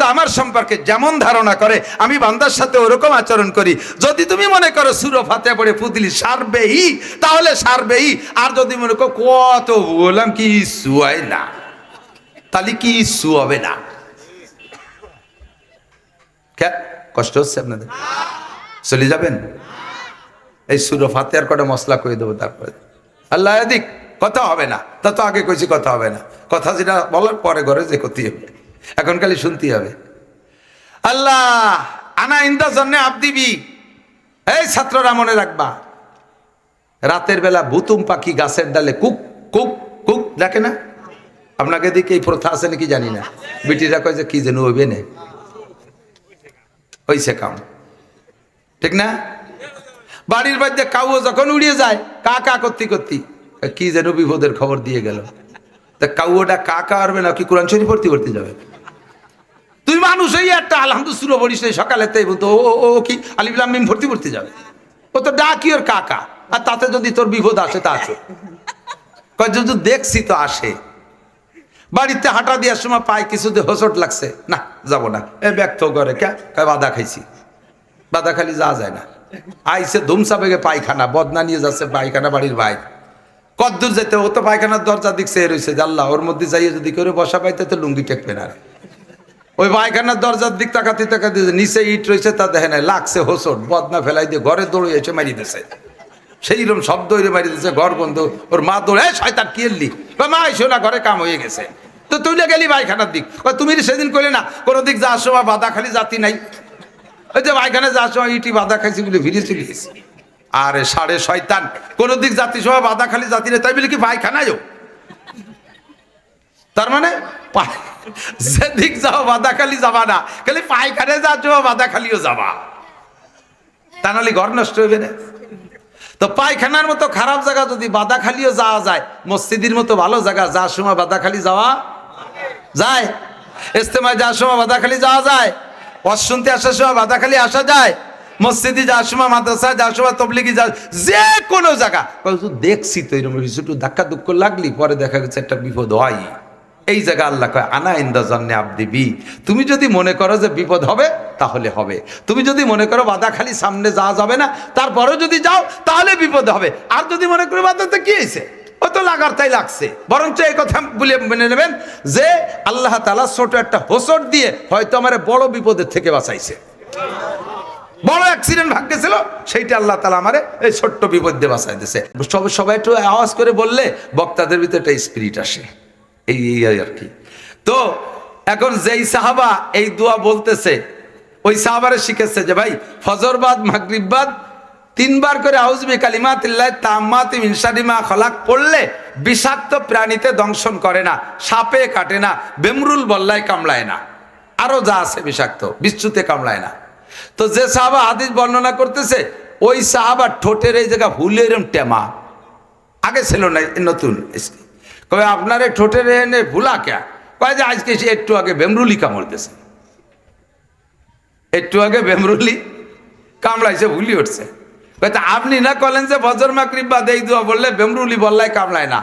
বান্দা আমার সম্পর্কে যেমন ধারণা করে, আমি বান্দার সাথে ওরকম আচরণ করি। যদি তুমি মনে করো সুরো ফাতে পড়ে পুতলি, সারবেই, তাহলে সারবেই। আর যদি মনে করো কত বললাম কি শুয়াই না। তাহলে কি ইস্যু হবে না। কষ্ট হচ্ছে আপনাদের? চলে যাবেন? এই সুরো ফাতে আর কটা মশলা করে দেবো তারপরে। আল্লাহ দিক কথা হবে না। তা তো আগে কইছি, কথা হবে না। কথা যেটা বলার পরে ঘরে যে করতে হবে। এখন খালি শুনতে হবে। আল্লাহ, আনা ইন্দা জন্যে দিবি। এই ছাত্ররা মনে রাখবা, রাতের বেলা বুতুম পাখি গাছের ডালে কুক কুক কুক ডাকে না? আপনাকে দিকে এই প্রথা আছে নাকি জানি না। বিটিরা কয় যে কি যেন হইবে না। হইছে কাম। ঠিক না? বাড়ির বাড়িতে কাউ যখন উড়িয়ে যায়, কা কা, করতে করতে কি যেন বিপদের খবর দিয়ে গেল। তা কাউটা কা কা আরবে না কি কোরআন শরীফ পড়তে পড়তে যাবে? তুই মানুষ, এই একটা আলহামদু সুরো বলিস এই সকালে তাই বলতো, ও ও কি আলিফুল্লাহ মিম ভর্তি পড়তে যাবে? ও তো ডাকি ওর কাকা, আর তাতে যদি তোর বিপদ আসে, তা আসো কয়, যদি দেখছি তো আসে। বাড়িতে হাঁটা দেওয়ার সময় পায় কিছুতে হোসট লাগছে। না, যাব না। এ, ব্যক্ত করে, কে? বাধা খাইছি। বাধা খালি যাওয়া যায় না। আইসে ধুমসা বেগে পায়খানা, বদনা নিয়ে যাচ্ছে পায়খানা বাড়ির ভাই কদ্দূর যেতে ও তো পায়খানার দরজা দিক সে রয়েছে জাল্লা ওর মধ্যে যাইয়ে যদি করে বসা পাইতে, তো লুঙ্গি টেকবে না ওই পায়খানার দরজার দিক তাকাতে তাকাতে নিচে ইট রয়েছে তা দেখে নাই। লাগছে হোসট বদনা ফেলাই দিয়ে ঘরে দৌড়ে এসে মারি দিছে। সেই রকম শব্দ হইলে মারি দিছে, ঘর বন্ধ। ওর মা দৌড়ে, "এই শয়তান, কি এলি? মা এসো না, ঘরে কাম হয়ে গেছে। তো তুই গেলি পায়খানার দিক? তুমি সেদিন করলে না, কোনো দিক যাওয়ার সময় বাধা খালি জাতি নাই। ওই যে পায়খানা যাওয়ার সময় ইটি বাধা খাইছি বলে ফিরে চলে গেছি। আরে সাড়ে শয়তান। কোন দিক জাতি সময় বাধা খালি জাতি নেই তাই বলে কি পায়খানায় যাও তার মানে যেদিক যাও বাধা খালি যাবা না, খালি পায়খানে যাচ্ছ বাধা খালিও যাবা। তা নাহলে ঘর নষ্ট হইবে না। তো পায়খানার মতো খারাপ জায়গা যদি বাধা খালিও যাওয়া যায়, মসজিদের মতো ভালো জায়গা যার সময় বাধা খালি যাওয়া যায়। ইস্তেমায় যাওয়ার সময় বাধা খালি যাওয়া যায়। ওয়াজ শুনতে আসার সময় বাধা খালি আসা যায়। মসজিদে যাওয়ার সময়, মাদ্রাসায় যাওয়ার সময়, তবলিগি যা যে কোনো জায়গা। দেখছি তো এরকম একটু ধাক্কা দুঃখ লাগলি, পরে দেখা গেছে একটা বিপদ হয়। এই জায়গা আল্লাহ কয়, আনা ইন্দা জন্যে আবদিবি তুমি যদি মনে করো যে বিপদ হবে, তাহলে হবে। তুমি যদি মনে করো বাধা খালি সামনে যাওয়া যাবে না, তারপরেও যদি যাও, তাহলে বিপদ হবে। আর যদি মনে করো বাধাতে কি হয়েছে? ও তো লাগার তাই লাগছে। বরঞ্চ এই কথা বলে মেনে নেবেন যে আল্লাহ তালা ছোট একটা হোসট দিয়ে হয়তো আমার বড় বিপদের থেকে বাঁচাইছে। বড় অ্যাক্সিডেন্ট ভাগ্যে ছিল সেইটা আল্লাহ তালা আমারে এই ছোট্ট বিপদ বাঁচাই দিছে সব, সবাই একটু আওয়াজ করে বললে বক্তাদের ভিতরে একটা স্পিরিট আসে। এই এই আর কি। তো এখন যেই সাহাবা এই দোয়া বলতেছে, ওই সাহাবারে শিখেছে যে ভাই ফজরবাদ মাগরিববাদ তিনবার করে আউজবি কালিমাতিল্লাহ তাম্মাতি মিনসারিমা খলাক পড়লে বিষাক্ত প্রাণীতে দংশন করে না, সাপে কাটে না, বেমরুল বল্লায় কামড়ায় না। আরও যা আছে বিষাক্ত বিচ্ছুতে কামড়ায় না। তো যে সাহাবা হাদিস বর্ণনা করতেছে, ওই সাহাবা ঠোঁটের এই জায়গা এরম টেমা। আগে ছিল না নতুন। কবে আপনার এই ঠোঁটের এনে ভুলা কে? কয় যে আজকে সে একটু আগে বেমরুলি কামড়তেছে একটু আগে বেমরুলি কামড়াইছে ভুলি উঠছে। কয় আপনি না কলেন যে বজর মাকরিব বা দেই দোয়া বললে বেমরুলি বললাই কামড়ায় না?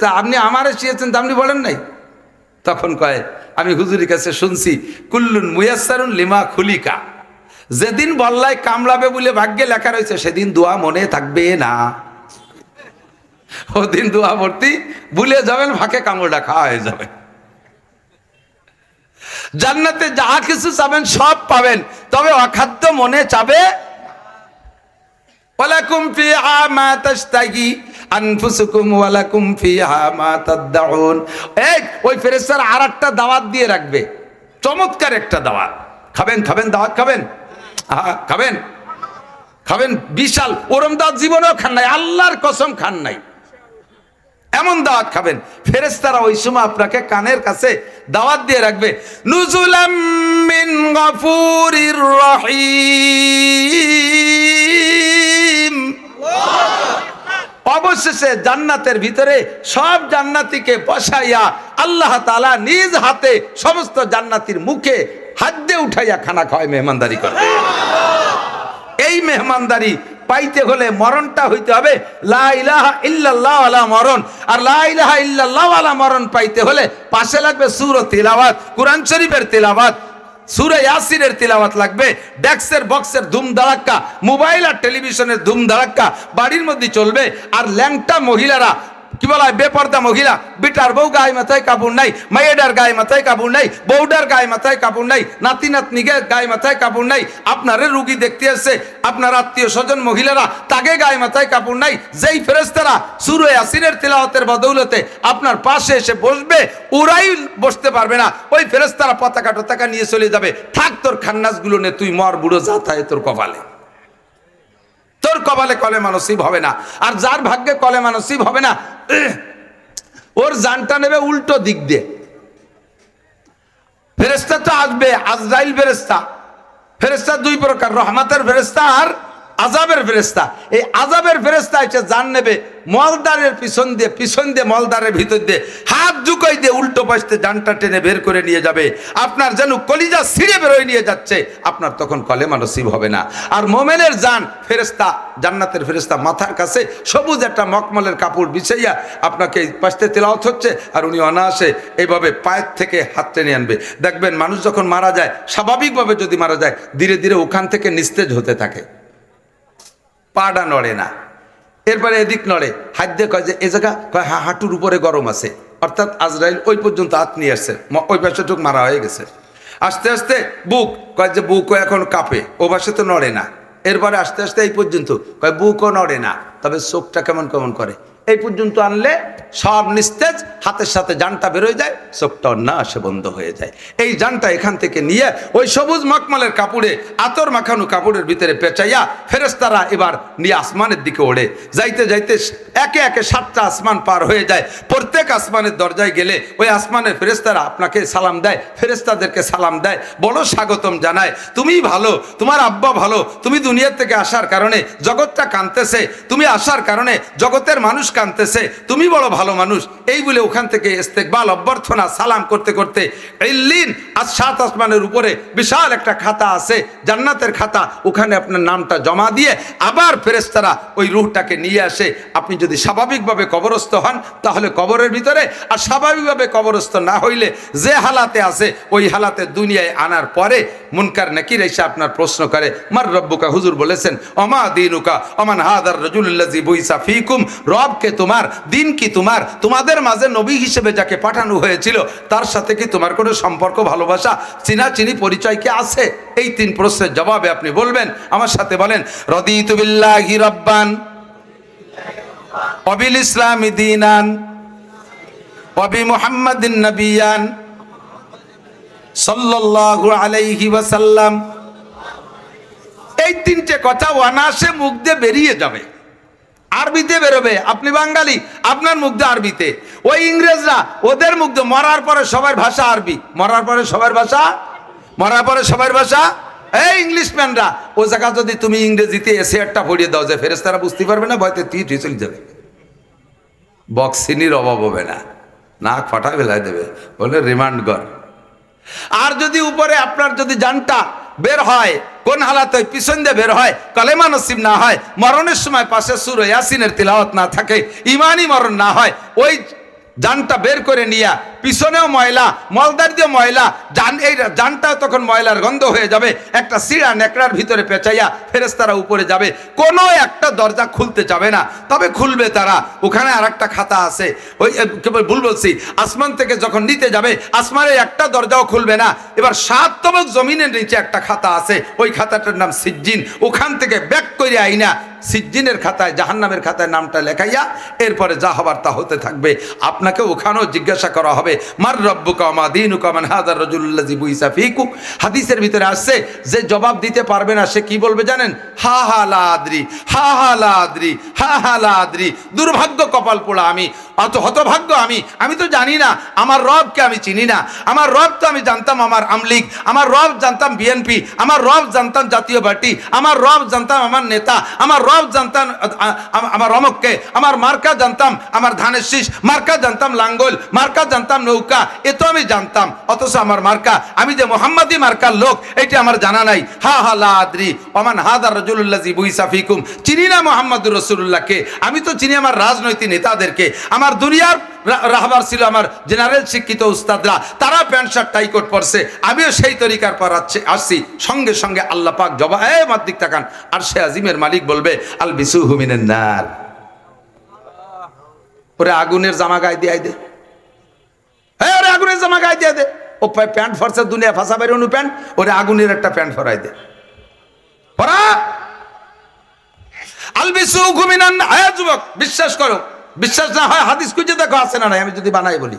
তা আপনি আমারে শিয়েছেন তা আপনি বলেন নাই? তখন কয়, আমি হুজুরির কাছে শুনছি, কুল্লুন মুয়াসারুন লিমা খুলিকা। যেদিন বল্লায় কামড়াবে বলে ভাগ্যে লেখা রয়েছে, সেদিন দোয়া মনে থাকবে না। ওদিন দোয়া ভর্তি, ভুলে যাবেন, ফাঁকে কামড়টা খাওয়া হয়ে যাবে। জান্নাতে যা কিছু চাবেন, সব পাবেন, তবে অখাদ্য মনে চাবে ওয়ালাকুম ফিহা মা তাশতাহি। আনফুসুকুম ওয়ালাকুম ফিহা মা তাদউন এই ওই ফেরেশতার আরেকটা দাওয়াত দিয়ে রাখবে। চমৎকার একটা দাওয়াত। খাবেন খাবেন দাওয়াত খাবেন? আহা, খাবেন? খাবেন? বিশাল। ওরম দাওয়াত জীবনেও খান নাই আল্লাহর কসম খান নাই। এমন দাওয়াত খাবেন। ফেরেশতারা ওই সময় আপনাকে কানের কাছে দাওয়াত দিয়ে রাখবে। নুজুলাম মিন গফুরির রহিম। অবশেষে জান্নাতের ভিতরে সব জান্নাতিকে বসাইয়া আল্লাহ তালা নিজ হাতে সমস্ত জান্নাতির মুখে হাত দিয়ে উঠাইয়া খানা খাওয়ায় মেহমানদারি করে। এই মেহমানদারি পাইতে হলে মরণটা হইতে হবে। মরণ। আর লা ইলাহা ইল্লাল্লাহ আলা মরণ পাইতে হলে পাশে লাগবে সুর তিলাওয়াত, কোরআন শরীফের তিলাওয়াত। সুরে ইয়াসিনের তিলাওয়াত লাগবে। ডেক্সের, বক্সের ধুম ধাড়াক্কা, মোবাইল আর টেলিভিশনের ধুম ধাড়াক্কা বাড়ির মধ্যে চলবে। আর ল্যাংটা মহিলারা কি বলা? বেপর্দা মহিলা। বিটার বউ গায়ে মাথায় কাপড় নাই মায়েডার গায়ে মাথায় কাপড় নাই, বউডার গায়ে মাথায় কাপড় নাই নাতি নাতনিকে গায়ে মাথায় কাপড় নাই, আপনারে রুগী দেখতে আসছে আপনার আত্মীয় স্বজন মহিলারা তাকে গায়ে মাথায় কাপড় নাই, যেই ফেরেস্তারা সুর আসিনের তিলাওয়াতের বদৌলতে আপনার পাশে এসে বসবে ওরাই বসতে পারবে না। ওই ফেরেস্তারা পতাকা টতাকা নিয়ে চলে যাবে। থাক তোর খান্নাসগুলো নে, তুই মর বুড়ো যাতায় তোর কপালে। তোর কপালে কলেমা নসিব হবে না, আর যার ভাগ্যে কলেমা নসিব হবে না ওর জানটা নেবে উল্টো দিক দিয়ে। ফেরেস্তা তো আসবে, আজরাইল ফেরেস্তা ফেরেস্তা দুই প্রকার, রহমাতের ফেরেস্তা আর আজাবের ফেরেস্তা এই আজাবের ফেরেস্তা এসে জান নেবে মলদারের পিছন দিয়ে পিছন দিয়ে মলদারের ভিতর দিয়ে হাত ঢুকাই দিয়ে উল্টো পাশতে জানটা টেনে বের করে নিয়ে যাবে। আপনার যেন কলিজা ছিঁড়ে বেরোয় নিয়ে যাচ্ছে, আপনার তখন কলেমা নসিব হবে না। আর মোমেনের যান ফেরেস্তা জান্নাতের ফেরেস্তা মাথার কাছে সবুজ একটা মকমলের কাপড় বিছাইয়া আপনাকে পাশতে তেলাওত হচ্ছে আর উনি অনায়াসে এইভাবে পায়ের থেকে হাত টেনে আনবে। দেখবেন মানুষ যখন মারা যায়, স্বাভাবিকভাবে যদি মারা যায়, ধীরে ধীরে ওখান থেকে নিস্তেজ হতে থাকে। পাটা নড়ে না। এরপরে এদিক নড়ে, হাত দিয়ে কয় যে, এ জায়গা? কয়, হা, হাঁটুর উপরে গরম আছে। অর্থাৎ আজরাইল ওই পর্যন্ত হাত নিয়ে আসছে। ওই পাশেটুক মারা হয়ে গেছে। আস্তে আস্তে বুক, কয় যে বুকও এখন কাঁপে, ও পাশে তো নড়ে না। এরপরে আস্তে আস্তে এই পর্যন্ত, কয় বুকও নড়ে না। তবে চোখটা কেমন কেমন করে? এই পর্যন্ত আনলে সব নিস্তেজ, হাতের সাথে জানটা বেরোয় যায়, চোখটা না আসে বন্ধ হয়ে যায়। এই জানটা এখান থেকে নিয়ে ওই সবুজ মকমালের কাপড়ে, আতর মাখানো কাপড়ের ভিতরে পেঁচাইয়া ফেরেস্তারা এবার নিয়ে আসমানের দিকে ওড়ে। যাইতে যাইতে একে একে সাতটা আসমান পার হয়ে যায়। প্রত্যেক আসমানের দরজায় গেলে ওই আসমানের ফেরেস্তারা আপনাকে সালাম দেয় ফেরেস্তাদেরকে সালাম দেয় বড় স্বাগতম জানায়, তুমি ভালো, তোমার আব্বা ভালো, তুমি দুনিয়ার থেকে আসার কারণে জগৎটা কানতেছে তুমি আসার কারণে জগতের মানুষ কানতেছে, তুমি বড় ভালো মানুষ। এই বলে ওখান থেকে ইস্তেকবাল, অভ্যর্থনা, সালাম করতে করতে ইল্লিন আজ সাত আসমানের উপরে বিশাল একটা খাতা আছে, জান্নাতের খাতা, ওখানে আপনার নামটা জমা দিয়ে আবার ফেরেস্তারা ওই রুহটাকে নিয়ে আসে। আপনি যদি স্বাভাবিকভাবে কবরস্থ হন, তাহলে কবরের ভিতরে আর স্বাভাবিকভাবে কবরস্থ না হইলে যে হালাতে আছে, ওই হালাতে দুনিয়ায় আনার পরে মুনকার নাকির এসে আপনার প্রশ্ন করে, মার রব্বুকা? হুজুর বলেছেন, অমা দিনুকা? অমান হাদার রজুল্লাজি বইসা ফিকুম। রবকে তোমার? দিন কি তোমার? তোমাদের মাঝে নবী হিসেবে যাকে পাঠানো হয়েছিল, তার সাথে কি তোমার কোনো সম্পর্ক, ভালোবাসা চিনা চিনি পরিচয় কি আছে? এই তিন প্রশ্নের জবাবে আপনি বলবেন। আমার সাথে বলেন, রদিতু বিল্লাহি রব্বান, অবিল ইসলামী দিনান, অবি মুহাম্মাদিন নবিয়ান, সাল্লাল্লাহু আলাইহি ওয়াসাল্লাম। এই তিনটে কথা অনাসে মুখ দিয়ে বেরিয়ে যাবে। আরবিতে বেরোবে। আপনি বাঙালি, আপনার দিয়ে আরবিতে। ওই ইংরেজরা, ওদের মুগ্ধ। মরার পরে সবার ভাষা আরবি। মরার পরে সবার ভাষা? মরার পরে সবার ভাষা? এই ইংলিশম্যানরা, ও জায়গা যদি তুমি ইংরেজিতে এসে একটা পড়িয়ে দাও যে ফেরেস্তারা বুঝতে পারবে না, ভয়তে তুই তুই চলে যাবে। বক্সিনির অভাব হবে না। নাক ফাটা ফেলাই দেবে। বলে রিমান্ড কর। আর যদি উপরে আপনার যদি জানটা বের হয়, কোন হালাতে পিছন দিয়ে বের হয়, কলেমা নসিব না হয়, মরণের সময় পাশে সুর ইয়াসিনের তিলাওয়াত না থাকে, ইমানই মরণ না হয়, ওই জানটা বের করে নিয়া, পিছনেও ময়লা মলদার দিয়ে ময়লা, জান, এই জানটাও তখন ময়লার গন্ধ হয়ে যাবে, একটা সিঁড়া নেকড়ার ভিতরে পেঁচাইয়া ফেরেস্তারা উপরে যাবে, কোনো একটা দরজা খুলতে যাবে না, তবে খুলবে তারা, ওখানে আর একটা খাতা আছে, ওই কেবল ভুল বলছি, আসমান থেকে যখন নিতে যাবে আসমানের একটা দরজাও খুলবে না, এবার সাত জমিনের নিচে একটা খাতা আছে, ওই খাতাটার নাম সিজ্জিন, ওখান থেকে ব্যাক করে আইনা, সিজ্জিনের খাতায়, জাহান্নামের খাতায় নামটা লেখাইয়া, এরপরে যা হবার তা হতে থাকবে আপনাকে ওখানেও জিজ্ঞাসা করা হবে, মার রব্বু কামা দিনু কামান হাদার রজুল্লাজি বুইসা ফিকু হাদিসের ভিতরে আসছে, যে জবাব দিতে পারবে না, সে কি বলবে জানেন? হা হা লাদ্রি হা হা লাদ্রি হা হা লাদ্রি দুর্ভাগ্য কপাল পোড়া আমি, অত হতভাগ্য আমি আমি তো জানি না, আমার রবকে আমি চিনি না, আমার রব তো আমি জানতাম আমার আমলিগ আমার রব জানতাম বিএনপি, আমার রব জানতাম জাতীয় পার্টি, আমার রব জানতাম আমার নেতা, আমার রব জানতাম আমার অমককে, আমার মার্কা জানতাম আমার ধানের শীষ, মার্কা জানতাম লাঙ্গল, মার্কা জানতাম নৌকা, এ তো আমি জানতাম। অথচ আমার মার্কা, আমি যে মোহাম্মদী মার্কার লোক এটি আমার জানা নাই। হা হা, লা, আদ্রি, ওমান হাদার রজুল্লাহ বুইসা ফিকুম। চিনি না মোহাম্মদুর রসুল্লাহকে আমি তো চিনি আমার রাজনৈতিক নেতাদেরকে। আমার দুনিয়ার রাহবার ছিল আমার জেনারেল শিক্ষিত উস্তাদরা। তারা প্যান্ট শার্ট, টাই কোট পরছে। আমিও সেই তরিকার পর আসছি আসছি। সঙ্গে সঙ্গে আল্লাহ পাক জবা এ মাদ্দিক তাকান আর সে আজিমের মালিক বলবে আল বিসু হুমিনের নার ওরে আগুনের জামা গায়ে দিয়ে দে। হ্যাঁ ওরে আগুনের জামা গায়ে দিয়ে দে। ও প্যান্ট ফরসে দুনিয়া ফাঁসা বাইরে অনু প্যান্ট। ওরে আগুনের একটা প্যান্ট ফরাই দে। পরা আলবিসু ঘুমিনান হ্যাঁ যুবক, বিশ্বাস করো। বিশ্বাস না হয় হাদিস খুঁজে দেখো, আছে না নাই, আমি যদি বানাই বলি।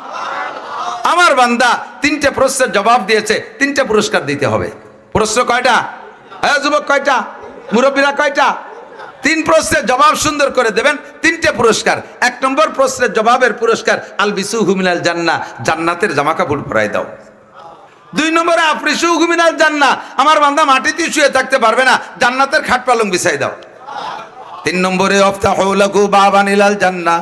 আমার বান্দা তিনটে প্রশ্নের জবাব দিয়েছে, তিনটে পুরস্কার দিতে হবে। প্রশ্ন কয়টা? হ্যাঁ যুবক কয়টা? মুরব্বীরা কয়টা? তিন প্রশ্নের জবাব সুন্দর করে দেবেন, তিনটে পুরস্কার। এক নম্বর প্রশ্নের জবাবের পুরস্কার, আল বিসু হুমিনাল জান্না, জান্নাতের জামা কাপড় পরাই দাও। দুই নম্বরে আফরিসু হুমিনাল জান্না, আমার বান্দা মাটিতে শুয়ে থাকতে পারবে না, জান্নাতের খাট পালং বিছাই দাও। তিন নম্বরে অফতা অফতাহুলাকু বাবা নীলাল জান্না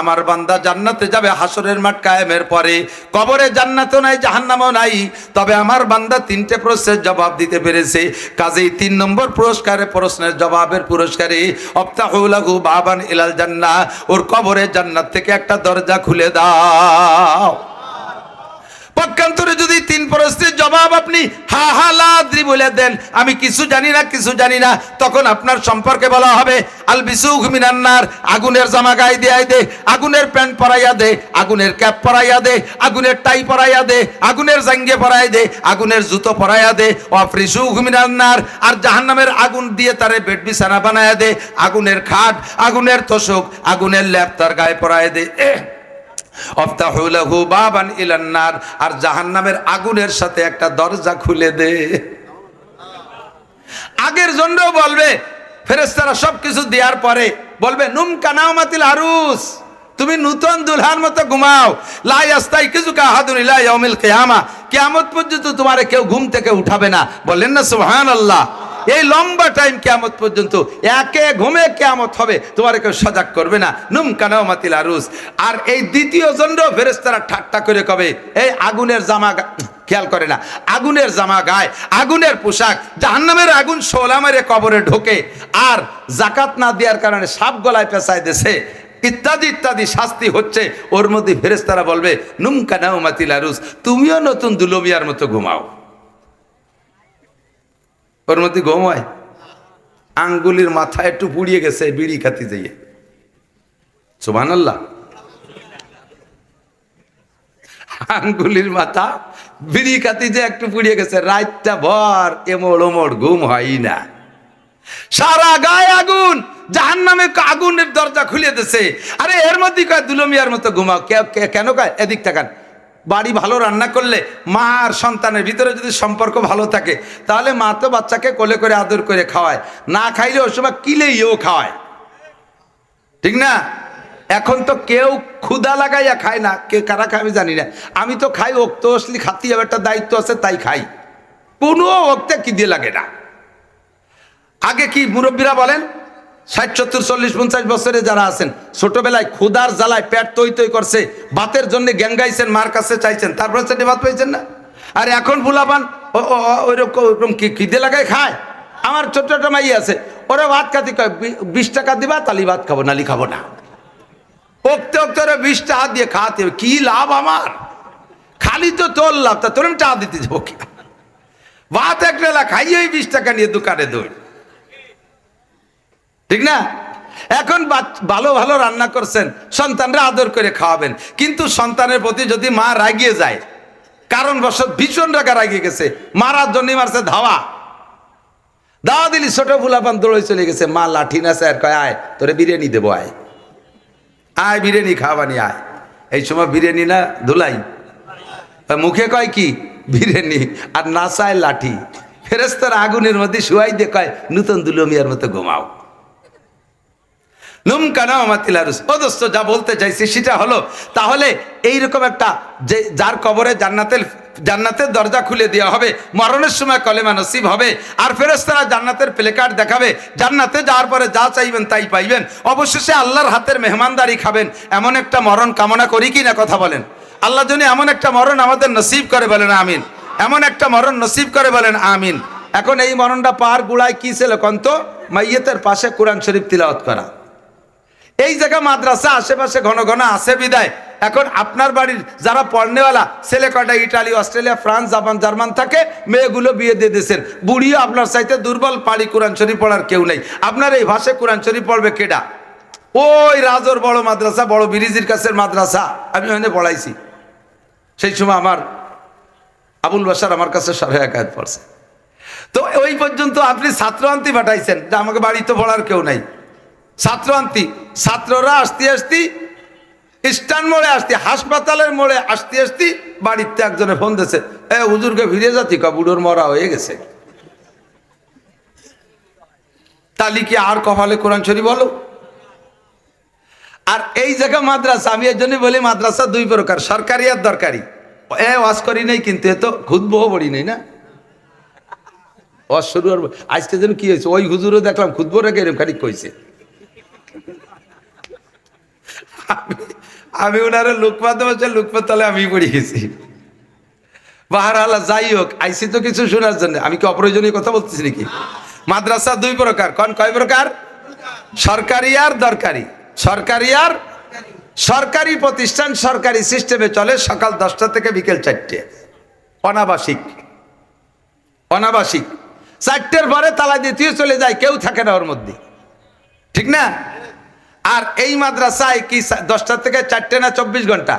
আমার বান্দা জান্নাতে যাবে হাসরের মাঠ কায়েমের পরে। কবরে জান্নাতও নাই, জাহান্নামও নাই। তবে আমার বান্দা তিনটে প্রশ্নের জবাব দিতে পেরেছে। কাজেই তিন নম্বর পুরস্কারে প্রশ্নের জবাবের পুরস্কারে অফতাহুলাকু বাবান ইলাল জান্না ওর কবরে জান্নাত থেকে একটা দরজা খুলে দাও। পক্ষান্তরে যদি তিন প্রশ্নের জবাব আপনি হা হা লাদ্রি বলে দেন, আমি কিছু জানি না, কিছু জানি না, তখন আপনার সম্পর্কে বলা হবে, আল বিসু মিনান্নার আগুনের জামা গায়ে দিয়ে দে, আগুনের প্যান্ট পরাইয়া দে, আগুনের ক্যাপ পরাইয়া দে, আগুনের টাই পরাইয়া দে, আগুনের জাঙ্গে পরাই দে, আগুনের জুতো পরাইয়া দে অফ্রিসু ঘুমিনান্নার আর জাহান্নামের আগুন দিয়ে তারে বেড বিছানা বানায়া দে, আগুনের খাট, আগুনের তোষক, আগুনের ল্যাপ তার গায়ে পরায় দে। অফতাহুলাহু বাবান ইলান্নার আর জাহান্নামের আগুনের সাথে একটা দরজা খুলে দে। আগের জন্য বলবে ফেরেস্তারা সবকিছু দেওয়ার পরে বলবে, নুম কানামাতিল আরুস, তুমি নূতন দুলহান মতো ঘুমাও। লাই আস্তাই কিছু কাহাদুন ইয়াউমিল কিয়ামা, কিয়ামত পর্যন্ত তোমারে কেউ ঘুম থেকে উঠাবে না। বললেন না সুবহানাল্লাহ। এই লম্বা টাইম কেয়ামত পর্যন্ত একে ঘুমে কেয়ামত হবে, তোমার কেউ সজাগ করবে না। নুম মাতিল আরুস। আর এই দ্বিতীয় জন্ড ফেরেস্তারা ঠাট্টা করে কবে? এই আগুনের জামা খেয়াল করে না। আগুনের জামা গায়, আগুনের পোশাক, জাহান্নামের আগুন শোলা মেরে কবরে ঢোকে। আর জাকাত না দেওয়ার কারণে সাপ গলায় পেঁচায় দেশে ইত্যাদি ইত্যাদি শাস্তি হচ্ছে। ওর মধ্যে ফেরেস্তারা বলবে, নুম কানাও মাতিল আরুস, তুমিও নতুন দুলমিয়ার মতো ঘুমাও। ওর মধ্যে ঘুমায় আঙ্গুলির মাথা একটু পুড়িয়ে গেছে, বিড়ি খাতি যাইয়ে সুবান আল্লাহ আঙ্গুলির মাথা বিড়ি খাতি যে একটু পুড়িয়ে গেছে, রাতটা ভর এমড় ওমড় ঘুম হয় না। সারা গায়ে আগুন জাহান নামে আগুনের দরজা খুলে দিছে। আরে এর মধ্যে কয় দুলমিয়ার মতো ঘুমাও কেন কয়? এদিক তাকান। বাড়ি ভালো রান্না করলে মা আর সন্তানের ভিতরে যদি সম্পর্ক ভালো থাকে, তাহলে মা তো বাচ্চাকে কোলে করে আদর করে খাওয়ায়। না খাইলে ওই সময় কিলেইও খাওয়ায়। ঠিক না? এখন তো কেউ ক্ষুদা লাগাইয়া খায় না। কে কারা খায় আমি জানি না। আমি তো খাই ওক্ত আসলি খাতি হবে একটা দায়িত্ব আছে, তাই খাই। কোনো ওক্তে কি দিয়ে লাগে না। আগে কি মুরব্বীরা বলেন ষাট, সত্তর, চল্লিশ, পঞ্চাশ বছরে যারা আছেন, ছোটবেলায় ক্ষুদার জ্বালায় পেট তৈ তৈ করছে ভাতের জন্য গ্যাঙ্গাইছেন মার কাছে চাইছেন, তারপরে সেটি ভাত পাইছেন না? আর এখন ও- ওইরকম ওইরকম খিদে লাগায় খায়? আমার ছোট্ট একটা মাই আছে, ওরা ভাত খাতি বিশ টাকা দিবা, তালি ভাত খাব, নালি খাব না। ওক্তে ওক্তে ওরা বিশ টাকা দিয়ে খাওয়াতে হবে, কি লাভ আমার? খালি তো তোর লাভ, তা তোর টাকা দিতে যাব ভাত বেলা খাইয়ে বিশ টাকা নিয়ে দোকানে দৌড়। ঠিক না? এখন ভালো ভালো রান্না করছেন, সন্তানরা আদর করে খাওয়াবেন। কিন্তু সন্তানের প্রতি যদি মা রাগিয়ে যায় কারণ বশত ভীষণ রাগা রাগিয়ে গেছে মারার জন্য মারছে ধাওয়া। দাওয়া দিলি, ছোট ফুলাপান দৌড়ে চলে গেছে। মা লাঠি না স্যার, কয়, আয়, তোরে বিরিয়ানি দেবো, আয়। আয়, বিরিয়ানি খাওয়ানি আয়। এই সময় বিরিয়ানি না ধুলাই? মুখে কয় কি? বিরিয়ানি আর নাচায় লাঠি। ফেরেস্তার আগুনের মধ্যে শুয়াই দিয়ে কয়, নূতন দুলমিয়ার মতো ঘুমাও। নুমকানা আমাতিলারুস অদস্ত যা বলতে চাইছি সেটা হলো, তাহলে এইরকম একটা যে, যার কবরে জান্নাতের জান্নাতের দরজা খুলে দেওয়া হবে, মরণের সময় কলেমা নসিব হবে, আর ফেরেস্তারা জান্নাতের প্লেকার্ড দেখাবে, জান্নাতে যাওয়ার পরে যা চাইবেন তাই পাইবেন। অবশেষে আল্লাহর হাতের মেহমানদারি খাবেন, এমন একটা মরণ কামনা করি কি না কথা বলেন। আল্লাহ যদি এমন একটা মরণ আমাদের নসিব করে বলেন, আমিন। এমন একটা মরণ নসিব করে বলেন, আমিন। এখন এই মরণটা পার গুড়ায় কি ছিল কন্ত? মাইয়েতের পাশে কোরআন শরীফ তিলাওয়াত করা। এই জায়গা মাদ্রাসা, আশেপাশে ঘন ঘন আছে বিদায়। এখন আপনার বাড়ির যারা পড়নেওয়ালা ছেলে কটা Italy, Australia, France, Japan, German থাকে, মেয়েগুলো বিয়ে দিয়ে দিয়েছেন। বুড়িও আপনার চাইতে দুর্বল, পাড়ি কোরআন শরীফ পড়ার কেউ নেই। আপনার এই ভাষায় কোরআন শরীফ পড়বে কেডা? ওই রাজর বড় মাদ্রাসা, বড় বিরিজির কাছের মাদ্রাসা। আমি ওখানে পড়াইছি। সেই সময় আমার আবুল বাসার আমার কাছে সাড়ে একায়ত পড়ছে। তো ওই পর্যন্ত আপনি ছাত্র আনতি পাঠাইছেন, যে আমাকে বাড়িতে পড়ার কেউ নাই। ছাত্র আনতি ছাত্ররা আসতে আসতে স্টান মোড়ে আসতে, হাসপাতালের মোড়ে আসতে আসতে বাড়িতে একজনে ফোন দিয়েছে, এ, হুজুরকে ফিরে যাচ্ছি কা বুড়োর মরা হয়ে গেছে। তালি কি আর কপালে কোরআন শরীফ বলো? আর এই জায়গা মাদ্রাসা, আমি এর জন্য বলি মাদ্রাসা দুই প্রকার, সরকারি আর দরকারি। এ, ওয়াজ করি নাই কিন্তু এ তো খুদবও পড়ি নাই না? ওয়াজ শুরু আজকে যেন কি হয়েছে? ওই হুজুরও দেখলাম খুদবো রেখে এরকম খানিক কইছে। আমি- ওনারা লুকপাতে বসে লুকপাত তলে আমি পড়ে গেছি। বাহার আল্লাহ যাই হোক, আইসি তো কিছু শোনার জন্য। আমি কি অপ্রয়োজনীয় কথা বলতেছি নাকি? মাদ্রাসা দুই প্রকার, কন কয় প্রকার? সরকারি আর দরকারি। সরকারি আর সরকারি প্রতিষ্ঠান সরকারি সিস্টেমে চলে সকাল দশটা থেকে বিকেল চারটে। অনাবাসিক। অনাবাসিক। চারটের পরে তালা দ্বিতীয় চলে যায়, কেউ থাকে না ওর মধ্যে। ঠিক না? আর এই মাদ্রাসায় কি দশটা থেকে চারটে না চব্বিশ ঘণ্টা?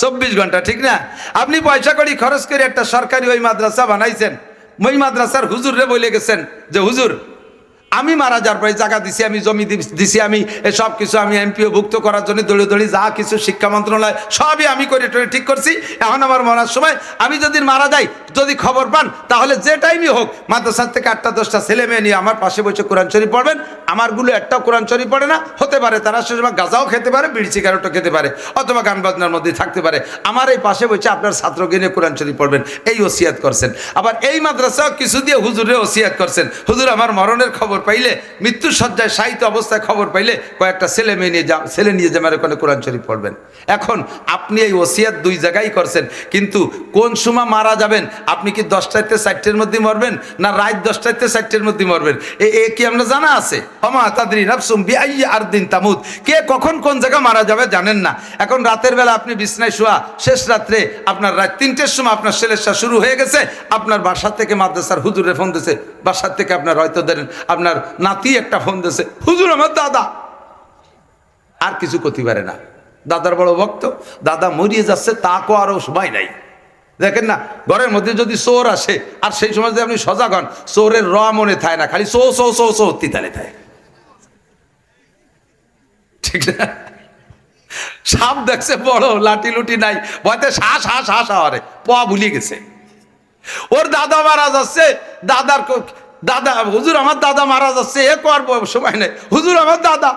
চব্বিশ ঘণ্টা, ঠিক না? আপনি পয়সা করি খরচ করে একটা সরকারি ওই মাদ্রাসা বানাইছেন। ওই মাদ্রাসার হুজুরে বলে গেছেন যে, হুজুর আমি মারা যাওয়ার পরে জায়গা দিছি, আমি জমি দিছি, আমি সব কিছু আমি এমপিও ভুক্ত করার জন্য দৌড়ে দৌড়ি যা কিছু শিক্ষা মন্ত্রণালয় সবই আমি করে ঠিক করছি। এখন আমার মরার সময় আমি যদি মারা যাই, যদি খবর পান, তাহলে যে টাইমই হোক, মাদ্রাসার থেকে আটটা, দশটা ছেলে মেয়ে নিয়ে আমার পাশে বসে কোরআন শরীফ পড়বেন। আমারগুলো একটাও কোরআন শরীফ পড়ে না, হতে পারে তারা সে সময় গাঁজাও খেতে পারে, বিড়ি সিগারেটও খেতে পারে, অথবা গান বাজনার মধ্যে থাকতে পারে। আমার এই পাশে বসে আপনার ছাত্রকে নিয়ে কোরআন শরীফ পড়বেন, এই ওসিয়াত করছেন। আবার এই মাদ্রাসাও কিছু দিয়ে হুজুরে ওসিয়াত করছেন। হুজুর, আমার মরণের খবর পাইলে, মৃত্যুর সজ্জায় সাহিত্য অবস্থায় খবর পাইলে কয়েকটা ছেলে মেয়ে নিয়ে যা ছেলে নিয়ে যে আমার ওখানে কোরআন শরীফ পড়বেন। এখন আপনি এই ওসিয়াত দুই জায়গায় করছেন, কিন্তু কোন সময় মারা যাবেন? আপনি কি দশটাতে চারটের মধ্যে মরবেন, না রাত দশটাতে চারটের মধ্যে মরবেন? এ এ কি আমরা জানা আছে? অমা তাদরি নাফসুম বিআই আর দিন তামুদ। কে কখন কোন জায়গা মারা যাবে জানেন না। এখন রাতের বেলা আপনি বিছনায় শোয়া, শেষ রাত্রে আপনার রাত তিনটের সময় আপনার সেলেসা শুরু হয়ে গেছে, আপনার বাসার থেকে মাদ্রাসার হুজুরে ফোন দিয়েছে বাসার থেকে আপনার হয়তো ধরেন, আপনার নাতি একটা ফোন দিয়েছে হুজুর, আমার দাদা। আর কিছু করতে পারে না। দাদার বড় ভক্ত, দাদা মরিয়ে যাচ্ছে তাকেও আরও সময় নাই। দেখেন না, ঘরের মধ্যে যদি চোর আসে, আর সেই সময় যদি আপনি সজাগ হন, চোরের র মনে থাকে না, খালি সো সো সো সো তিতালে থাকে ঠিক না? সাপ দেখছে, বড় লাঠি লুটি নাই, ভয়তে শ্বাস হাস হাস হরে পা ভুলিয়ে গেছে। ওর দাদা মারা যাচ্ছে, দাদার দাদা, হুজুর, আমার দাদা মারা যাচ্ছে, এ করব সময় নেই। হুজুর, আমার দাদা।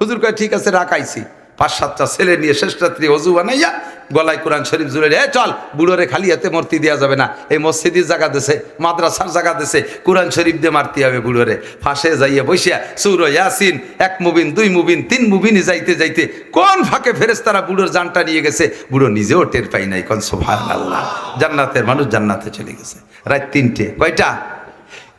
হুজুর কয়, ঠিক আছে, রাখাইছি। পাঁচ সাতটা ছেলে নিয়ে শেষ রাত্রি অজু বানাইয়া গলায় কোরআন শরীফ জুড়ে এ, চল, বুড়োরে খালি হাতে মূর্তি দেওয়া যাবে না। এই মসজিদের জায়গা দেশে মাদ্রাসার জায়গা দেশে কোরআন শরীফ দিয়ে মারতে হবে বুড়োরে। ফাঁসে যাইয়া বসিয়া সুর ইয়াসিন, এক মুবিন, দুই মুবিন, তিন মুবিনই যাইতে যাইতে কোন ফাঁকে ফেরেস তারা বুড়োর জানটা নিয়ে গেছে, বুড়ো নিজেও টের পাই নাই, কোন সোভান আল্লাহ জান্নাতের মানুষ জান্নাতে চলে গেছে। রাত তিনটে, কয়টা?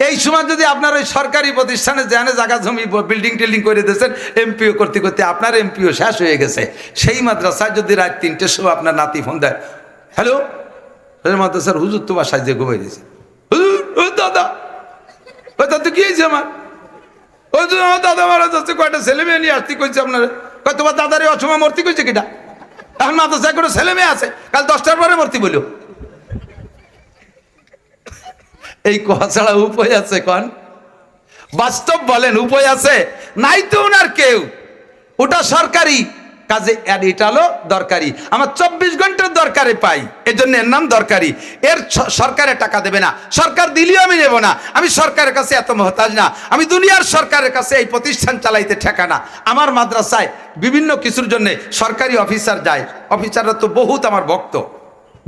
এই সময় যদি আপনার ওই সরকারি প্রতিষ্ঠানে যেখানে জায়গা জমি বিল্ডিং টিল্ডিং করে দিয়েছেন এমপিও করতে করতে আপনার এমপিও শেষ হয়ে গেছে। সেই মাদ্রাসায় যদি রাত তিনটের সময় আপনার নাতি ফোন দেয়, হ্যালো? মাদ্রাসার হুজুর তো বাসায় যে ঘুমাই দিয়েছে। হুজুর দাদা, ও দাদা, কি হয়েছে আমার? ওই দাদা মারা যাচ্ছে, কয়টা ছেলে মেয়ে নিয়ে আসতে কইছে আপনার? কয়, তোমার দাদারে অসময় মূর্তি কইছে কিটা? এখন মাদ্রাসায় কোনো ছেলে মেয়ে আছে, কাল দশটার পরে মূর্তি বলল এই কথা ছাড়া উপায় আছে কন? বাস্তব বলেন, উপায় আছে? নাই তো ওনার কেউ। ওটা সরকারি, কাজে আর এটা দরকারি। আমার চব্বিশ ঘণ্টার দরকারে পাই এর জন্য এর নাম দরকারি। এর স- সরকারে টাকা দেবে না। সরকার দিলেও আমি নেব না। আমি সরকারের কাছে এত মহতাজ না। আমি দুনিয়ার সরকারের কাছে এই প্রতিষ্ঠান চালাইতে ঠেকা না। আমার মাদ্রাসায় বিভিন্ন কিছুর জন্য সরকারি অফিসার যায়। অফিসাররা তো বহুত আমার ভক্ত।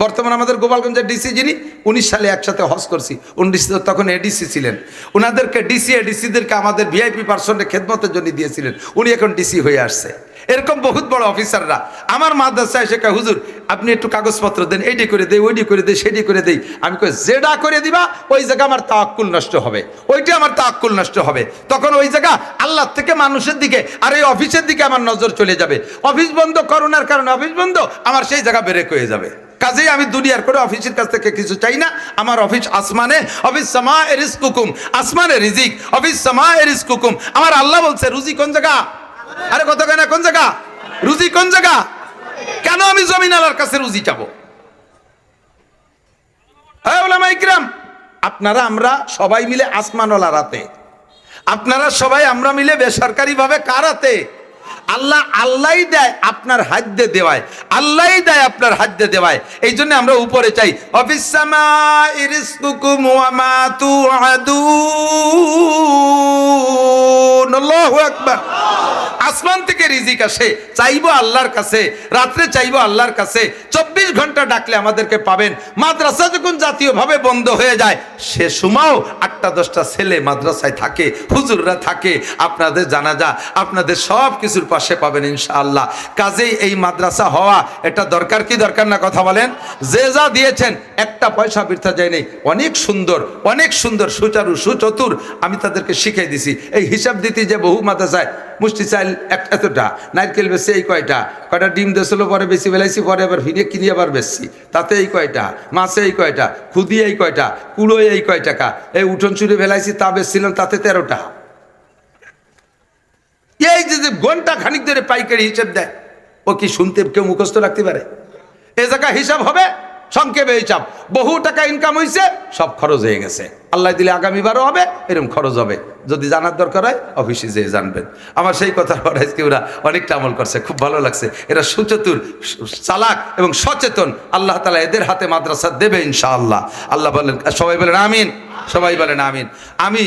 বর্তমান আমাদের গোপালগঞ্জের ডিসি যিনি উনিশ সালে একসাথে হজ করছি। উনিশ তখন এডিসি ছিলেন। ওনাদেরকে ডিসি এডিসিদেরকে আমাদের ভিআইপি পার্সনের খেদমতের জন্য দিয়েছিলেন। উনি এখন ডিসি হয়ে আসছে। এরকম বহুত বড় অফিসাররা। আমার মাদ্রাসায় এসে কয়, হুজুর, আপনি একটু কাগজপত্র দেন, এইটি করে দেই, ওইটি করে দেই, সেটি করে দেই। আমি কই যেটা করে দিবা, ওই জায়গা আমার তাক্কুল নষ্ট হবে। ওইটা আমার তাক্কুল নষ্ট হবে। তখন ওই জায়গা আল্লাহ থেকে মানুষের দিকে আর এই অফিসের দিকে আমার নজর চলে যাবে। অফিস বন্ধ, করোনার কারণে অফিস বন্ধ, আমার সেই জায়গা ব্রেক হয়ে যাবে। কাজেই আমি দুনিয়ার করে অফিসের কাছ থেকে কিছু চাই না। আমার অফিস আসমানে, অফিস সামা এরিস কুকুম আসমানে রিজিক, অফিস সামা এরিস কুকুম আমার আল্লাহ বলছে, রুজি কোন জায়গা? আরে কত কেনা কোন জায়গা? রুজি কোন জায়গা? কেন আমি জমিন আলার কাছে রুজি ইকরাম, আপনারা আমরা সবাই মিলে আসমানওয়ালা রাতে। আপনারা সবাই আমরা মিলে বেসরকারি ভাবে কারাতে আল্লাহ আল্লাহ দেয় আপনার হাদ্যে দেওয়ায় আল্লাহ দেয় আপনার হাদ্যে দেওয়ায়। এই জন্য আমরা উপরে চাই অফিস সামা ইরিসকুকুম ওয়া মা তুআদুন আল্লাহু আকবার। আসমান থেকে রিজিক আসে, চাইব আল্লাহর কাছে, রাত্রে চাইব আল্লাহর কাছে। চব্বিশ ঘণ্টা ডাকলে আমাদেরকে পাবেন। মাদ্রাসা যখন জাতীয়ভাবে বন্ধ হয়ে যায়, সে সময়ও আটটা, দশটা ছেলে মাদ্রাসায় থাকে, হুজুররা থাকে, আপনাদের জানাজা, আপনাদের সব কিছুর পাশে পাবেন ইনশাআল্লাহ। কাজেই এই মাদ্রাসা হওয়া এটা দরকার, কি দরকার না কথা বলেন? যে যা দিয়েছেন, একটা পয়সা বৃথা যায় নেই অনেক সুন্দর অনেক সুন্দর, সুচারু, সুচতুর আমি তাদেরকে শিখিয়ে দিছি। এই হিসাব দিতে যে বহু মাদ্রাসায়, মুষ্টি চাইল এতটা, নারকেল বেশি এই কয়টা কয়টা ডিম দেছিল পরে বেশি বেলাইছি, পরে আবার ফিরে কিনে আবার বেশি তাতে এই কয়টা, মাছে এই কয়টা, খুদি এই কয়টা কুড়ো এই কয় টাকা, এই উঠোন চুরি ফেলাইছি তা বেচছিলাম তাতে তেরোটা। যে ঘণ্টা খানিক ধরে পাইকারি হিসেব দেয়, ও কি শুনতে কেউ মুখস্থ রাখতে পারে? এ জায়গা হিসাব হবে, সংক্ষেপে হিসাব। বহু টাকা ইনকাম হয়েছে সব খরচ হয়ে গেছে। আল্লাহ দিলে আগামীবারও হবে, এরকম খরচ হবে। যদি জানার দরকার হয়, অফিসে যেয়ে জানবেন। আমার সেই কথার পর আজকে ওরা অনেকটা আমল করছে, খুব ভালো লাগছে। এরা সুচতুর, চালাক এবং সচেতন। আল্লাহ তালা এদের হাতে মাদ্রাসা দেবে ইনশাআল্লাহ। আল্লাহ বলেন, সবাই বলেন আমিন, সবাই বলেন আমিন। আমি,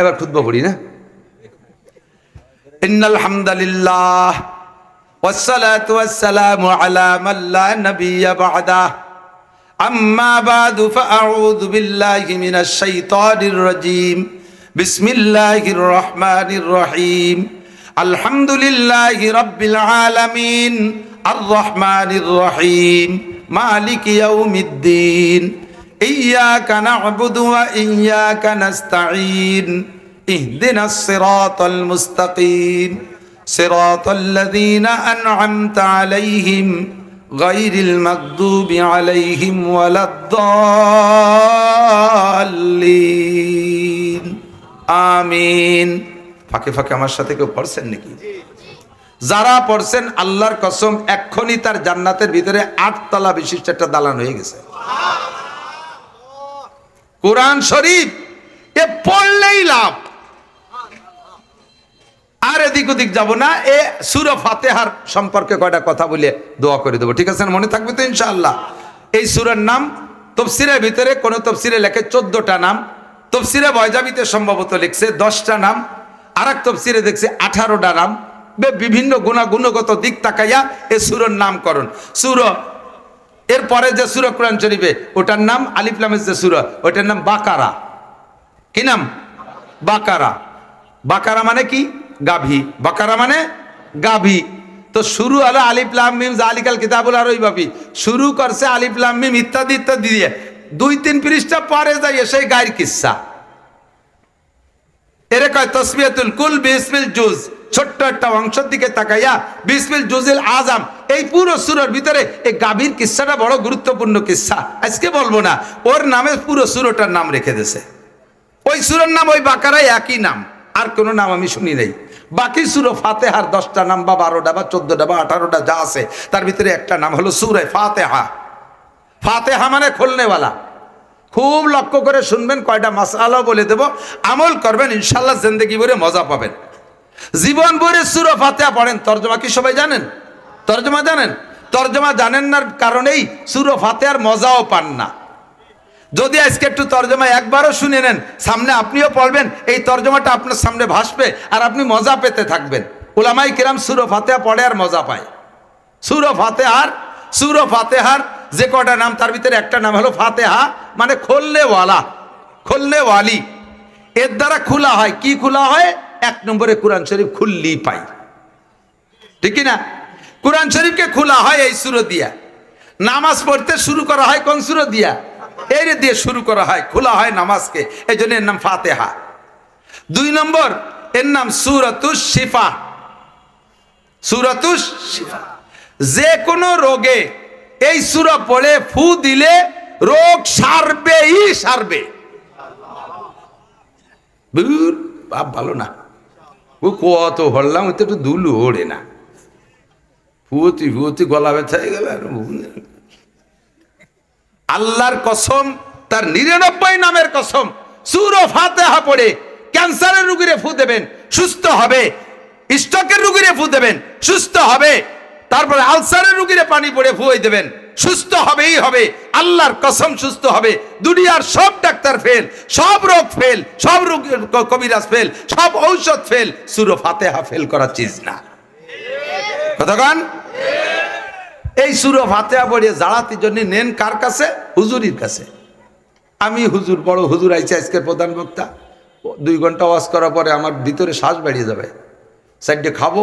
এবার খুদ্ পড়ি না? إن الحمد لله والصلاة والسلام على من لا نبي بعده أما بعد فأعوذ بالله من الشيطان الرجيم بسم الله الرحمن الرحيم الحمد لله رب العالمين الرحمن الرحيم مالك يوم الدين إياك نعبد وإياك نستعين اهدنا الصراط المستقيم صراط الذين أنعمت عليهم غير المغضوب عليهم ولا الضالين আমিন ফাঁকে ফাঁকে আমার সাথে কেউ পড়ছেন নাকি যারা পড়ছেন আল্লাহর কসম এক্ষুনি তার জান্নাতের ভিতরে আটতলা বিশিষ্ট একটা দালান হয়ে গেছে কোরআন শরীফ এ পড়লেই লাভ আর এদিক ওদিক যাব না, এ সুর ফাতেহার সম্পর্কে কয়টা কথা বলে দোয়া করে দেবো। ঠিক আছে মনে থাকবে তো ইনশাআল্লাহ। এই সুরের নাম তফসিরের ভিতরে কোন তফসিরে লেখে চোদ্দটা নাম। তফসিরে বয়জাবিতে সম্ভবত লিখছে দশটা নাম। আর এক তফসিরে দেখছে আঠারোটা নাম। বিভিন্ন গুণা গুণগত দিক তাকাইয়া এ সুরের নামকরণ। সুর, এরপরে যে সুর কোরআন শরীফে, ওটার নাম আলিফলামের যে সুর, ওটার নাম বাকারা। কি নাম? বাকারা। বাকারা মানে কি? গাভী। বাকারা মানে গাভী। তো শুরু হলো আলিফ লাম মিম, জালিকাল কিতাবুল আর ওইভাবে শুরু করছে আলিফ লাম মিম, ইত্যাদি ইত্যাদি দিয়ে। দুই তিন পৃষ্ঠা পরে যাই সেই গায়ের কিসা। এরে কয় তসমিয়াতুল কুল বিসমিল জুজ। ছোট্ট একটা অংশের দিকে তাকাইয়া বিসমিল জুজিল আজম। এই পুরো সুরের ভিতরে এই গাভীর কিস্সাটা বড় গুরুত্বপূর্ণ কিস্সা আজকে বলব না, ওর নামে পুরো সুরোটার নাম রেখে দিয়েছে ওই সুরের নাম ওই বাকারাই একই নাম। আর কোনো নাম আমি শুনি নাই। বাকি সুরো ফাতেহার দশটা নাম বা বারোটা বা চোদ্দটা বা আঠারোটা যা আছে, তার ভিতরে একটা নাম হলো সুরে ফাতেহা। ফাতেহা মানে খুলনেওয়ালা। খুব লক্ষ্য করে শুনবেন, কয়টা মাসালাও বলে দেব। আমল করবেন ইনশাল্লাহ জিন্দগি ভরে মজা পাবেন। জীবন ভরে সুরো ফাতেহা পড়েন, তর্জমা কি সবাই জানেন? তর্জমা জানেন? তর্জমা জানেন না কারণেই সুরো ফাতেহার মজাও পান না। যদি আজকে একটু তর্জমা একবারও শুনে নেন, সামনে আপনিও পড়বেন, এই তর্জমাটা আপনার সামনে ভাসবে আর আপনি মজা পেতে থাকবেন। ওলামাই কিরাম সুরো ফাতেহা পড়ে আর মজা পায়। সুরো ফাতেহার সুরো ফাতেহার যে কটা নাম, তার ভিতরে একটা নাম হলো ফাতেহা মানে খোলনেওয়ালা, খোলনেওয়ালি। এর দ্বারা খোলা হয়। কি খোলা হয়? এক নম্বরে কোরআন শরীফ খুললি পাই। ঠিক না কোরআন শরীফকে খোলা হয় এই সুরো দিয়া। নামাজ পড়তে শুরু করা হয় কোন সুরো দিয়া? এর দিয়ে শুরু করা হয়, খোলা হয় নামাজকে। এই জন্য এর নাম ফাতেহা। দুই নম্বর, এর নাম সুরতুস শিফা। সুরতুস শিফা। যে কোনো রোগে এই সুরা পড়ে, ফু দিলে রোগ সারবেই সারবে। বাপ ভালো না। ও কত হরলাম, ওতে একটু দুলু ওড়ে না। ফুয়তি ফুয়তি গলা ব্যথা হয়ে গেল আল্লাহর কসম, তার নিরানব্বই নামের কসম। সুর ফাতেহা পড়ে ক্যান্সারের রুগীরে ফু দেবেন, সুস্থ হবে। স্ট্রোকের রুগীরে ফু দেবেন, সুস্থ হবে। তারপরে আলসারের রুগীরে পানি পড়ে ফুয়ে দেবেন, সুস্থ হবেই হবে। আল্লাহর কসম সুস্থ হবে। দুনিয়ার সব ডাক্তার ফেল সব রোগ ফেল সব রোগ, কবিরাজ ফেল সব ঔষধ ফেল সুর ফাতেহা ফেল করার চিজ না। কতক্ষণ এই সুর ফাতেহা পড়ে জাড়াতির জন্য নেন কার কাছে? হুজুরির কাছে। আমি হুজুর, বড় হুজুর আইছি আজকের প্রধান বক্তা। দুই ঘণ্টা ওয়াজ করার পরে আমার ভিতরে শ্বাস বাড়িয়ে যাবে। সাইডে খাব,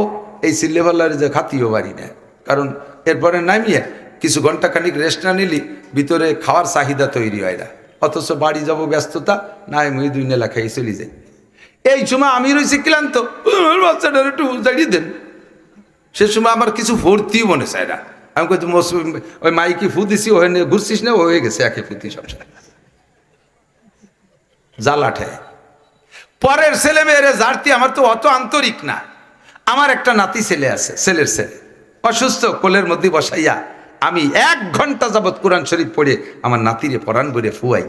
এই সিলেভাল্লার যে খাতিও বাড়ি না কারণ এরপরে নামিয়ে কিছু ঘণ্টা খানিক রেস্ট না নিলি, ভিতরে খাওয়ার চাহিদা তৈরি হয় না। অথচ বাড়ি যাব ব্যস্ততা, নাই মুই দুই নেলা খাই চলে যাই। এই সময় আমি রয়েছি ক্লান্ত। আমার বাচ্চাটার একটু দেন। সে সময় আমার কিছু ভর্তিও মনে চায় না। আমি কই ওই মাইকি ফু দিছি, ওই ঘুরছিস না হয়ে গেছে একে ফুতি সংসার জ্বালাঠে পরের ছেলে মেয়েরে জারতি আমার তো অত আন্তরিক না। আমার একটা নাতি ছেলে আছে, ছেলের ছেলে। অসুস্থ, কোলের মধ্যে বসাইয়া আমি এক ঘণ্টা যাবৎ কোরআন শরীফ পড়ে আমার নাতিরে পরাণ বলে ফুয়াই।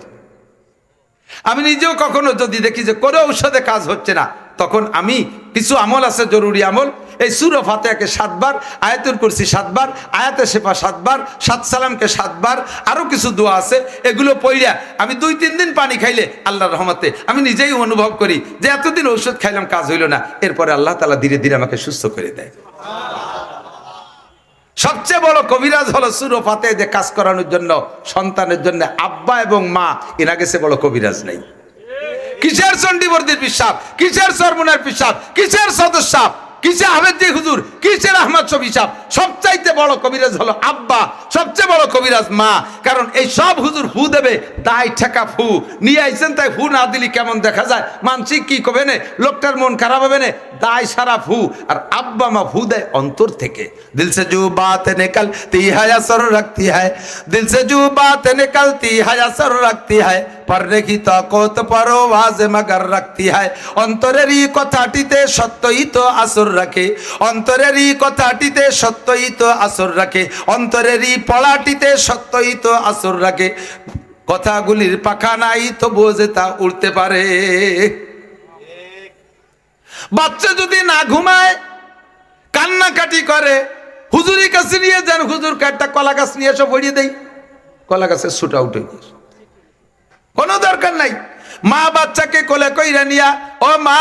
আমি নিজেও কখনো যদি দেখি যে কোনো ঔষধে কাজ হচ্ছে না তখন আমি কিছু আমল আছে, জরুরি আমল। এই সুর ফাতেহাকে সাতবার, আয়াতুল কুরসি সাতবার, আয়াতে শেফা সাতবার, সাত সালামকে সাতবার আরও কিছু দোয়া আছে, এগুলো পইরা আমি দুই, তিন দিন পানি খাইলে আল্লাহর রহমতে আমি নিজেই অনুভব করি যে এতদিন ঔষধ খাইলাম, কাজ হইল না। এরপরে আল্লাহ তালা ধীরে ধীরে আমাকে সুস্থ করে দেয়। সবচেয়ে বড় কবিরাজ হলো সুর ফাতে যে কাজ করানোর জন্য, সন্তানের জন্য আব্বা এবং মা, এরা গেছে বড় কবিরাজ নেই। কিসের চণ্ডীবর্দির পিসাব? কিসের সরমুনার পিসাব? কিসের সদস্যাব কিসে আহমেদি হুজুর? কিসের আহমদ সব হিসাব সবচাইতে বড় কবিরাজ হলো আব্বা, সবচেয়ে বড় কবিরাজ মা। কারণ এই সব হুজুর ফু দেবে দায় ঠেকা ফু। নিয়ে আইছেন, তাই ফু না দিলি কেমন দেখা যায়? মানসি কি কবে নে? লোকটার মন খারাপ হবে নে? দায় সারা ফু। আর আব্বা মা ফু দেয় অন্তর থেকে। দিলসে জু বাত তি হায় সর রাখতি হায়। দিলসে জু বাত তি হায় সর রাখতি হায়। পড়নে কি তকত পরওয়াজ মগর রাখতি হয়? অন্তরেরই কথাটিতে সত্যই তো আসর রাখে। অন্তরেরই কথাটিতে সত্যই তো আসর রাখে। অন্তরের অন্তরেরই পড়াটিতে সত্যই তো আসর রাখে। কথাগুলির পাখা নাই তো বোঝে তা উড়তে পারে। বাচ্চা যদি না ঘুমায়, কান্নাকাটি করে হুজুরি কাছে নিয়ে যান হুজুর একটা কলা গাছ নিয়ে এসে ভরিয়ে দেই। কলা গাছের সুটা উঠে গিয়েছে। কোনো দরকার নাই। মা বাচ্চাকে কোলে কইরা নিয়া ও মা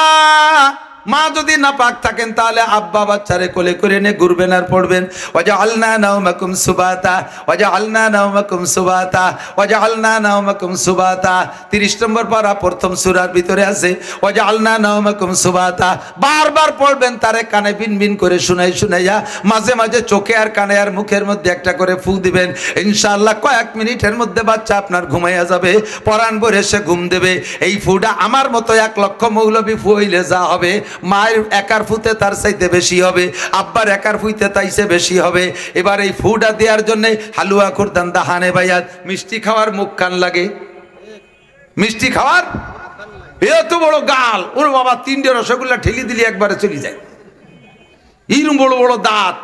মা যদি না পাক থাকেন, তাহলে আব্বা বাচ্চারে কোলে করে নিয়ে ঘুরবেন আর পড়বেন। ওজা আলনা নাওমাকুম সুবাতা ওজা আলনা নাওমাকুম সুবাতা ওজা আলনা নাওমাকুম সুবাতা। তিরিশ নম্বর পারা প্রথম সুরার ভিতরে আছে ওজা আলনা নাওমাকুম সুবাতা। বারবার পড়বেন, তারে কানে বিন বিন করে শুনাই শুনাইয়া মাঝে মাঝে চোখে আর কানে আর মুখের মধ্যে একটা করে ফু দিবেন। ইনশাআল্লাহ কয়েক মিনিটের মধ্যে বাচ্চা আপনার ঘুমাইয়া যাবে, পরাণ ভরে সে ঘুম দেবে। এই ফুটা আমার মতো এক লক্ষ মৌলবী ফু হইলে যা হবে মায়ের একার ফুতে তার চাইতে বেশি হবে, আব্বার একার ফুইতে তাইছে বেশি হবে। এবার এই ফুটা দেওয়ার জন্য হালুয়া, খুরদান, দাহানে ভাইয়া মিষ্টি খাওয়ার মুখ কান লাগে। মিষ্টি খাওয়ার? এত বড় গাল। ওর বাবা, তিনটে রসগোল্লা ঠেলি দিলে, একবারে চলে যায়। ইরম বড় বড় দাঁত,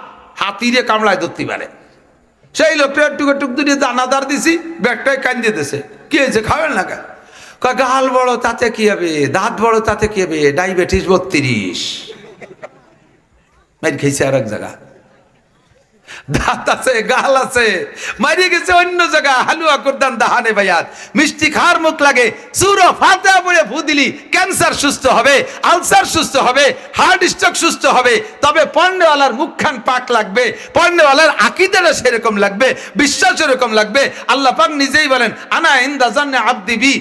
হাতিরে কামড়ায় ধরতে পারে। সেই লোকটা টুকে টুক দুটি দানাদার দিছি ব্যাগটাই কান্দিয়ে দিছে। কি হয়েছে খাবেন না কেন? গাল বড়, তাতে কি হবে? দাঁত বড়, তাতে কি হবে? ডায়াবেটিস বত্রিশ। মাইর খেয়েছে আর এক জায়গা। দাঁত আছে, গাল আছে। মারিয়ে গেছে অন্য জায়গা, হালুয়া করতাম দাহানে ভাইয়াত মিষ্টি খাওয়ার মুখ লাগে। সুরো ফাতে পড়ে ফু দিলি, ক্যান্সার সুস্থ হবে, আলসার সুস্থ হবে, হার্ট স্ট্রোক সুস্থ হবে। তবে পণ্যওয়ালার মুখখান পাক লাগবে, পণ্যওয়ালার আকিদাটা সেরকম লাগবে, বিশ্বাস এরকম লাগবে। আল্লাহ পাক নিজেই বলেন, আনা ইন্দা জান্নে আব্দিবি